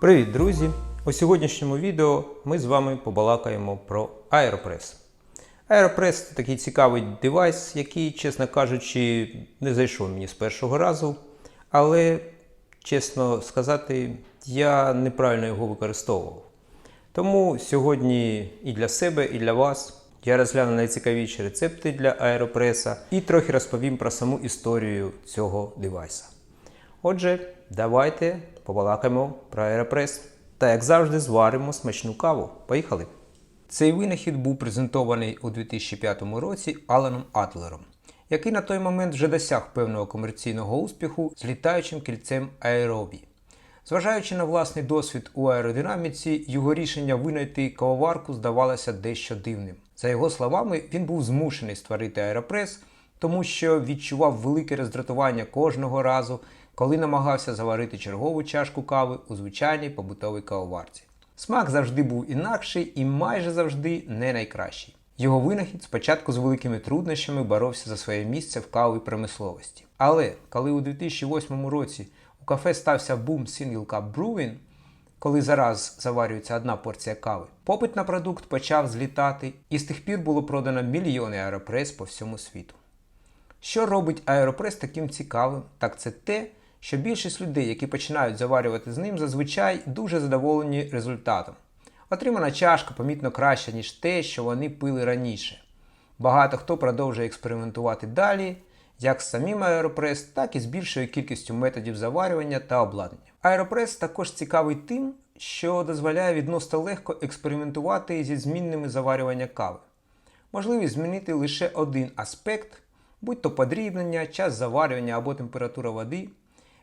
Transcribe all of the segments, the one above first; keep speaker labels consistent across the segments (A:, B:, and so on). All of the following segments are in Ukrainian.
A: Привіт, друзі! У сьогоднішньому відео ми з вами побалакаємо про Aeropress. Aeropress це такий цікавий девайс, який, чесно кажучи, не зайшов мені з першого разу. Але, чесно сказати, я неправильно його використовував. Тому сьогодні і для себе, і для вас я розгляну найцікавіші рецепти для Aeropress і трохи розповім про саму історію цього девайса. Отже, давайте побалакаємо про Aeropress та, як завжди, зваримо смачну каву. Поїхали! Цей винахід був презентований у 2005 році Аланом Атлером, який на той момент вже досяг певного комерційного успіху з літаючим кільцем Aerobie. Зважаючи на власний досвід у аеродинаміці, його рішення винайти кавоварку здавалося дещо дивним. За його словами, він був змушений створити аеропрес, тому що відчував велике роздратування кожного разу, коли намагався заварити чергову чашку кави у звичайній побутовій кавоварці. Смак завжди був інакший і майже завжди не найкращий. Його винахід спочатку з великими труднощами боровся за своє місце в кавовій промисловості. Але коли у 2008 році у кафе стався бум Single Cup Brewing, коли зараз заварюється одна порція кави, попит на продукт почав злітати, і з тих пір було продано мільйони аеропрес по всьому світу. Що робить аеропрес таким цікавим? Так це те, що більшість людей, які починають заварювати з ним, зазвичай дуже задоволені результатом. Отримана чашка помітно краща, ніж те, що вони пили раніше. Багато хто продовжує експериментувати далі, як з самим аеропрес, так і з більшою кількістю методів заварювання та обладнання. Аеропрес також цікавий тим, що дозволяє відносно легко експериментувати зі змінними заварювання кави. Можливість змінити лише один аспект, будь то подрібнення, час заварювання або температура води.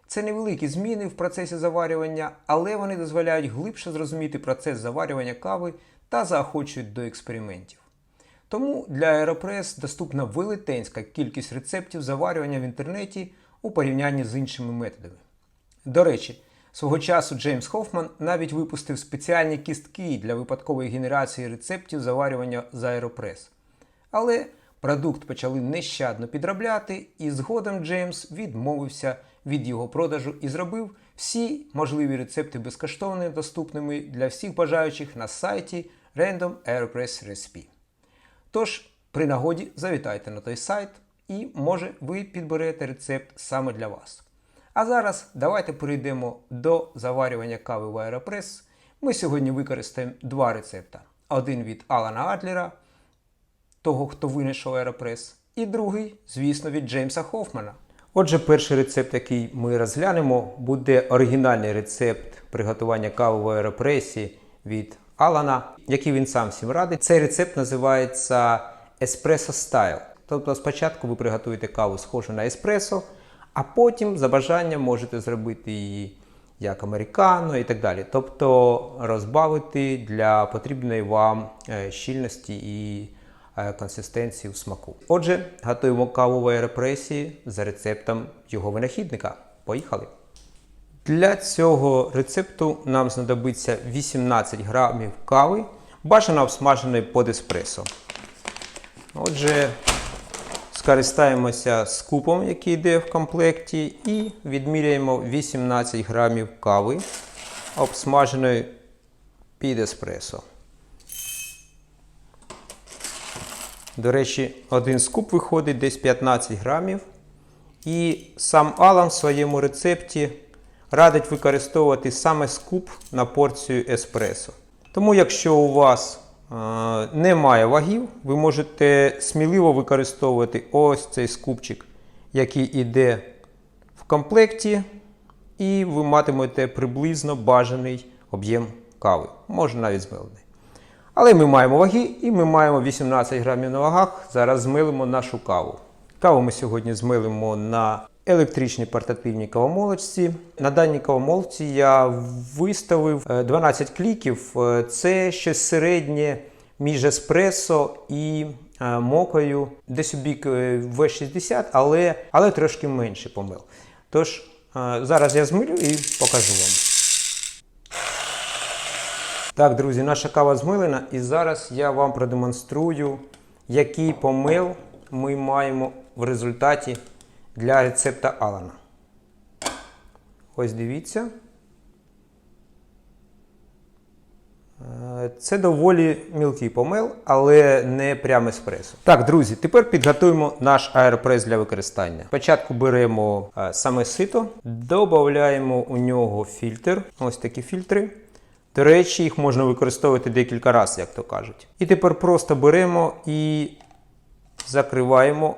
A: Це невеликі зміни в процесі заварювання, але вони дозволяють глибше зрозуміти процес заварювання кави та заохочують до експериментів. Тому для Aeropress доступна велетенська кількість рецептів заварювання в інтернеті у порівнянні з іншими методами. До речі, свого часу Джеймс Хоффман навіть випустив спеціальні кістки для випадкової генерації рецептів заварювання з Aeropress. Але продукт почали нещадно підробляти, і згодом Джеймс відмовився від його продажу і зробив всі можливі рецепти безкоштовно доступними для всіх бажаючих на сайті Random Aeropress Recipe. Тож, при нагоді завітайте на той сайт і, може, ви підберете рецепт саме для вас. А зараз давайте перейдемо до заварювання кави в Aeropress. Ми сьогодні використаємо два рецепта: один від Алана Адлера, того, хто винайшов Aeropress, і другий, звісно, від Джеймса Хоффмана. Отже, перший рецепт, який ми розглянемо, буде оригінальний рецепт приготування кави в аеропресі від Алана, який він сам всім радить. Цей рецепт називається Espresso Style. Тобто спочатку ви приготуєте каву схожу на еспресо, а потім за бажанням можете зробити її як американо і так далі. Тобто розбавити для потрібної вам е, щільності і консистенції в смаку. Отже, готуємо каву в аеропресі за рецептом його винахідника. Поїхали! Для цього рецепту нам знадобиться 18 грамів кави, бажано обсмаженої під еспресо. Отже, скористаємося скупом, який йде в комплекті, і відміряємо 18 грамів кави, обсмаженої під еспресо. До речі, один скуп виходить десь 15 грамів. І сам Алан в своєму рецепті радить використовувати саме скуп на порцію еспресо. Тому, якщо у вас е, немає вагів, ви можете сміливо використовувати ось цей скупчик, який йде в комплекті, і ви матимете приблизно бажаний об'єм кави. Може навіть змелений. Але ми маємо ваги і ми маємо 18 грамів на вагах. Зараз змилимо нашу каву. Каву ми сьогодні змилимо на електричній портативній кавомолочці. На даній кавомолці я виставив е, 12 кліків. Е, Це щось середнє між еспресо і е, мокою. Десь у бік е, V60, але, але трошки менше помил. Тож, е, зараз я змилю і покажу вам. Так, друзі, наша кава змилена, і зараз я вам продемонструю, який помил ми маємо в результаті для рецепта Алана. Ось дивіться. Це доволі мілкий помел, але не прям еспресо. Так, друзі, тепер підготуємо наш аеропрес для використання. Спочатку беремо е, саме сито, додаємо у нього фільтр. Ось такі фільтри. До речі, їх можна використовувати декілька разів, як то кажуть. І тепер просто беремо і закриваємо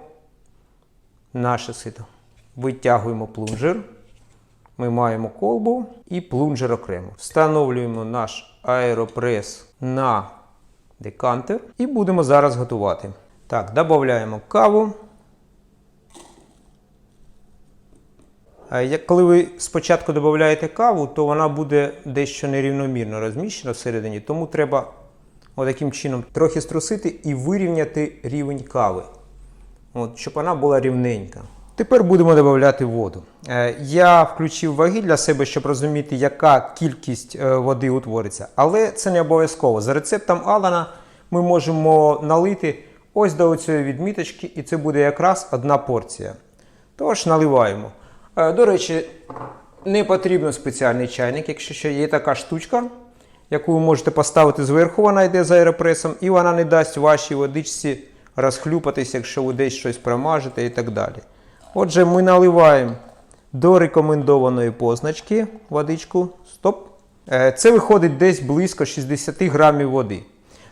A: наше сито. Витягуємо плунжер. Ми маємо колбу і плунжер окремо. Встановлюємо наш аеропрес на декантер і будемо зараз готувати. Так, додаємо каву. Як коли ви спочатку додаєте каву, то вона буде дещо нерівномірно розміщена всередині, тому треба отаким чином трохи струсити і вирівняти рівень кави, От, щоб вона була рівненька. Тепер будемо додати воду. Е, Я включив ваги для себе, щоб розуміти, яка кількість е, води утвориться. Але це не обов'язково. За рецептом Алана ми можемо налити ось до цієї відміточки, і це буде якраз одна порція. Тож наливаємо. Е, До речі, не потрібен спеціальний чайник, якщо ще є така штучка, яку ви можете поставити зверху, вона йде за аеропресом, і вона не дасть вашій водичці розхлюпатись, якщо ви десь щось промажете і так далі. Отже, ми наливаємо до рекомендованої позначки водичку. Стоп. Е, Це виходить десь близько 60 грамів води.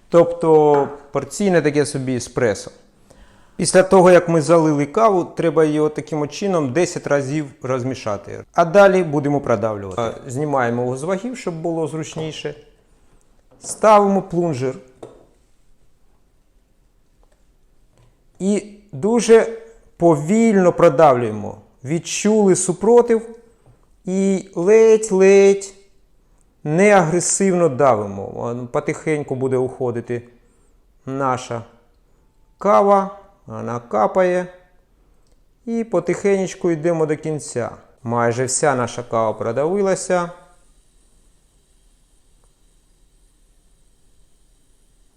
A: Тобто порційне таке собі еспресо. Після того, як ми залили каву, треба її таким чином 10 разів розмішати. А далі будемо продавлювати. Знімаємо його з вагів, щоб було зручніше. Ставимо плунжер. І дуже повільно продавлюємо. Відчули супротив і ледь-ледь не агресивно давимо. Потихеньку буде уходити наша кава, вона капає. І потихеньку йдемо до кінця. Майже вся наша кава продавилася.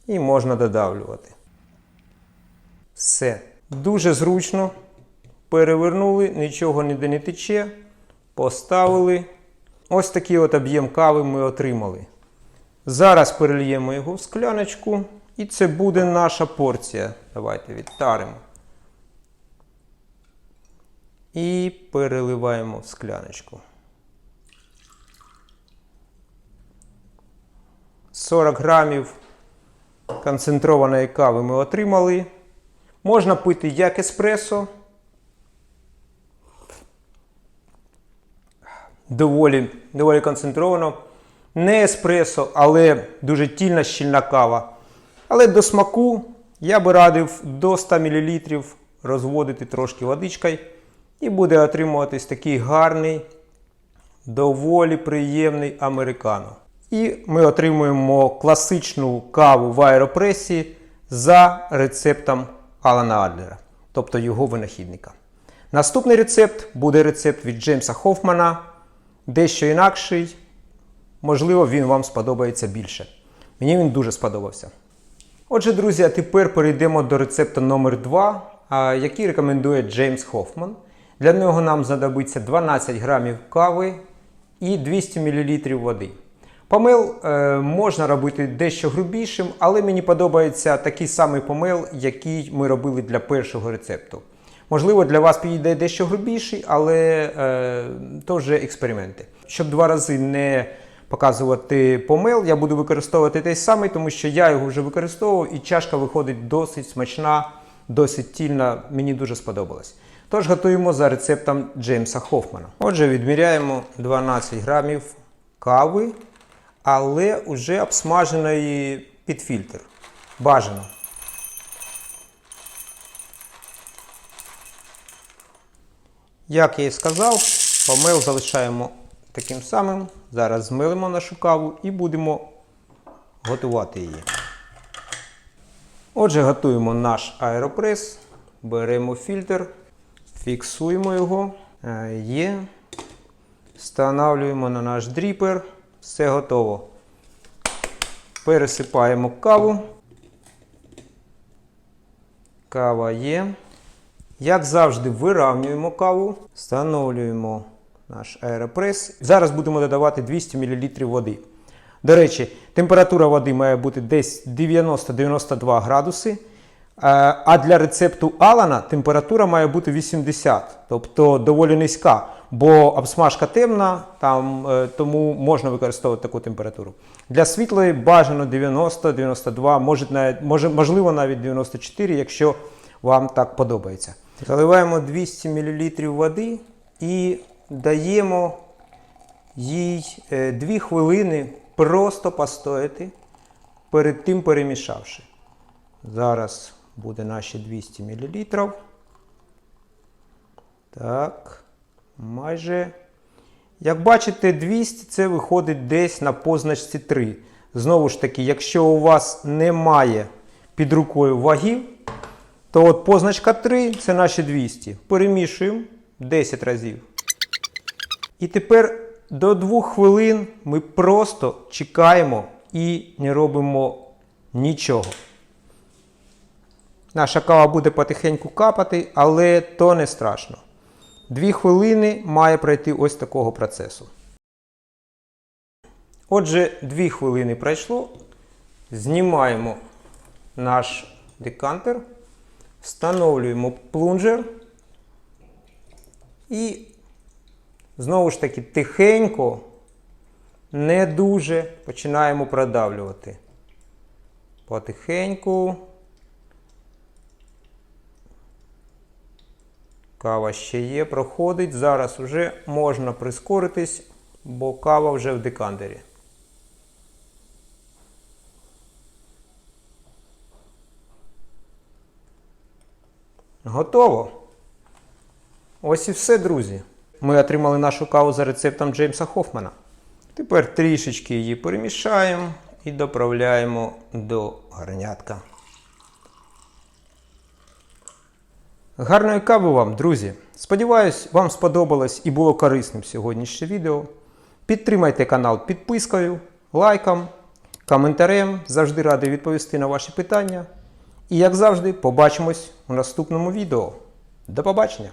A: І можна додавлювати. Все. Дуже зручно. Перевернули, нічого ніде не тече. Поставили. Ось такий от об'єм кави ми отримали. Зараз перельємо його в скляночку. І це буде наша порція. Давайте відтаримо. І переливаємо в скляночку. 40 грамів концентрованої кави ми отримали. Можна пити як еспресо. Доволі, доволі концентровано. Не еспресо, але дуже тільна щільна кава. Але до смаку я би радив до 100 мл розводити трошки водичкою. І буде отримуватись такий гарний, доволі приємний американо. І ми отримуємо класичну каву в аеропресі за рецептом Алана Адлера, тобто його винахідника. Наступний рецепт буде рецепт від Джеймса Хофмана, дещо інакший. Можливо, він вам сподобається більше. Мені він дуже сподобався. Отже, друзі, а тепер перейдемо до рецепту номер 2 який рекомендує Джеймс Хофман. Для нього нам знадобиться 12 грамів кави і 200 мл води. Помел е, можна робити дещо грубішим, але мені подобається такий самий помел, який ми робили для першого рецепту. Можливо, для вас підійде дещо грубіший, але е, то вже експерименти. Щоб два рази не показувати помел, я буду використовувати той самий, тому що я його вже використовував, і чашка виходить досить смачна, досить тільна. Мені дуже сподобалось. Тож готуємо за рецептом Джеймса Хофмана. Отже, відміряємо 12 грамів кави, але вже обсмаженої під фільтр. Бажано. Як я і сказав, помел залишаємо таким самим. Зараз змилимо нашу каву і будемо готувати її. Отже, готуємо наш аеропрес, беремо фільтр, фіксуємо його. Е, Є. Встановлюємо на наш дріпер. Все готово. Пересипаємо каву. Кава є. Як завжди, виравнюємо каву, встановлюємо наш аеропрес. Зараз будемо додавати 200 мл води. До речі, температура води має бути десь 90-92 градуси. Е, А для рецепту Алана температура має бути 80, тобто доволі низька, бо обсмажка темна, там, е, тому можна використовувати таку температуру. Для світлої бажано 90-92, може, навіть- можливо навіть 94, якщо вам так подобається. Заливаємо 200 мл води і даємо їй 2 хвилини просто постояти, перед тим перемішавши. Зараз буде наші 200 мл. Так, майже. Як бачите, 200 це виходить десь на позначці 3. Знову ж таки, якщо у вас немає під рукою вагів, то от позначка 3 це наші 200. Перемішуємо 10 разів. І тепер до 2 хвилин ми просто чекаємо і не робимо нічого. Наша кава буде потихеньку капати, але то не страшно. Дві хвилини має пройти ось такого процесу. Отже, дві хвилини пройшло. Знімаємо наш декантер, встановлюємо плунжер і знову ж таки тихенько, не дуже починаємо продавлювати. Потихеньку. Кава ще є, проходить. Зараз вже можна прискоритись, бо кава вже в декандері. Готово. Ось і все, друзі. Ми отримали нашу каву за рецептом Джеймса Хофмана. Тепер трішечки її перемішаємо і доправляємо до гарнятка. Гарної кави вам, друзі! Сподіваюсь, вам сподобалось і було корисним сьогоднішнє відео. Підтримайте канал підпискою, лайком, коментарем. Завжди радий відповісти на ваші питання. І як завжди, побачимось у наступному відео. До побачення!